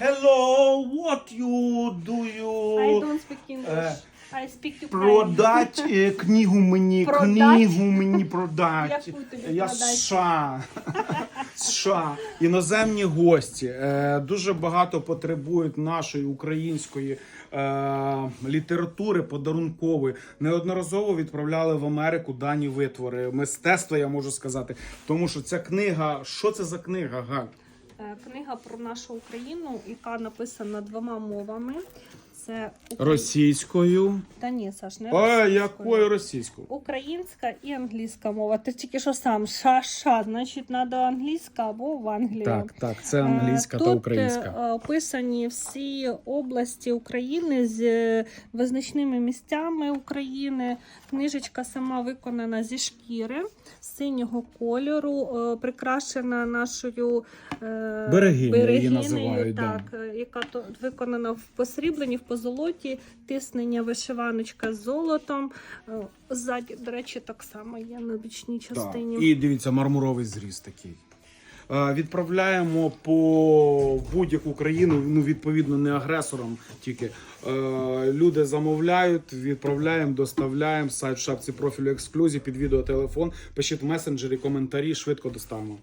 Hello, what you do I you don't speak English. Е, I speak Ukrainian. продать е, книгу мені, Продать? книгу мені продать. Яку тобі Я продать? США. США. Іноземні гості е, дуже багато потребують нашої української е, літератури подарункової. Неодноразово відправляли в Америку дані витвори. Мистецтва, я можу сказати. Тому що ця книга, що це за книга, Галь? Е, Книга про нашу Україну, яка написана двома мовами. Це Укра- Російською. Та ні, Саш, не А якою російською? Українська і англійська мова. Ти тільки що сам ша-ша, значить, треба англійська або в Англії. Так, так, це Е, англійська Тут та українська. е, описані всі області України з е, визначними місцями України. Книжечка сама виконана зі шкіри синього кольору, прикрашена нашою Берегинею її називають, так, е, яка то виконана в посрібленні, в позолоті, тиснення вишиваночка з золотом. Е, Ззаді, до речі, так само є на бічній Так. частині. І дивіться, мармуровий зріз такий. Е, Відправляємо по будь-яку країну, ну відповідно не агресорам, тільки е, люди замовляють, відправляємо, доставляємо сайт в шапці профілю ексклюзі під відео телефон. Пишіть в месенджері, коментарі, швидко доставимо.